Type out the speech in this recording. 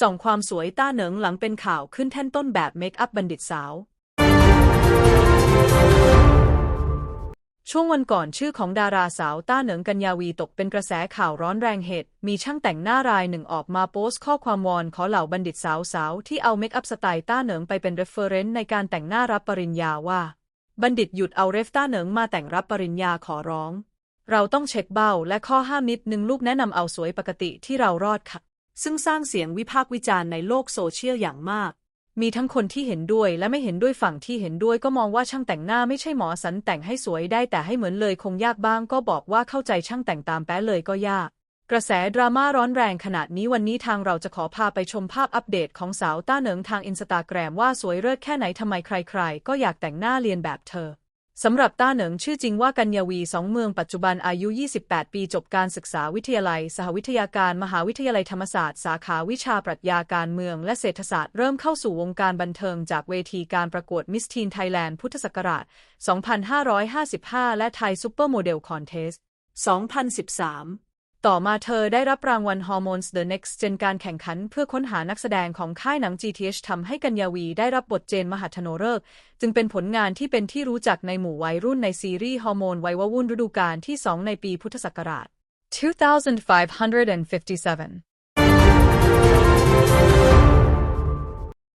ส่องความสวยต้าเหนิงหลังเป็นข่าวขึ้นแท่นต้นแบบเมคอัพบัณฑิตสาว ช่วงวันก่อนชื่อของดาราสาวต้าเหนิงกัญญาวีตกเป็นกระแสข่าวร้อนแรงเหตุ มีช่างแต่งหน้ารายหนึ่งออกมาโพสต์ข้อความวอนขอเหล่าบัณฑิตสาวๆที่เอาเมคอัพสไตล์ต้าเหนิงไปเป็นเรฟเฟอร์เรนซ์ในการแต่งหน้ารับปริญญาว่า บัณฑิตหยุดเอาเรฟต้าเหนิงมาแต่งรับปริญญาขอร้อง เราต้องเช็คเบ้าและข้อห้ามนิดนึงลูกแนะนำเอาสวยปกติที่เรารอดค่ะ ซึ่งสร้างเสียงวิพากษ์วิจารณ์ในโลกโซเชียลอย่างมาก มีทั้งคนที่เห็นด้วยและไม่เห็นด้วยฝั่งที่เห็นด้วยก็มองว่าช่างแต่งหน้าไม่ใช่หมอสันแต่งให้สวยได้แต่ให้เหมือนเลยคงยากบ้างก็บอกว่าเข้าใจช่างแต่งตามแป๊เลยก็ยาก กระแสดราม่าร้อนแรงขนาดนี้วันนี้ทางเราจะขอพาไปชมภาพอัปเดตของสาวต้าเหนิงทางอินสตาแกรมว่าสวยเลิศแค่ไหนทำไมใคร ๆ ก็อยากแต่งหน้าเรียนแบบเธอ สำหรับต้าเหนิงชื่อจริงว่ากัญญาวีสองเมืองปัจจุบันอายุ 28 ปีจบการศึกษาวิทยาลัย สหวิทยาการมหาวิทยาลัยธรรมศาสตร์สาขาวิชาปรัชญาการเมืองและเศรษฐศาสตร์เริ่มเข้าสู่วงการบันเทิงจากเวทีการประกวดมิสทีนไทยแลนด์พุทธศักราช 2555 และไทยซูเปอร์โมเดลคอนเทสต์2013 ต่อมาเธอได้รับรางวัล Hormones The Next Gen การแข่งขันเพื่อค้นหานักแสดงของค่ายหนัง GTH ทำให้กัญญาวีได้รับบทเจนมหัทโนเลิก จึงเป็นผลงานที่เป็นที่รู้จักในหมู่วัยรุ่นในซีรีส์ฮอร์โมนวัยววุ่นฤดูกาลที่ 2 ในปีพุทธศักราช 2557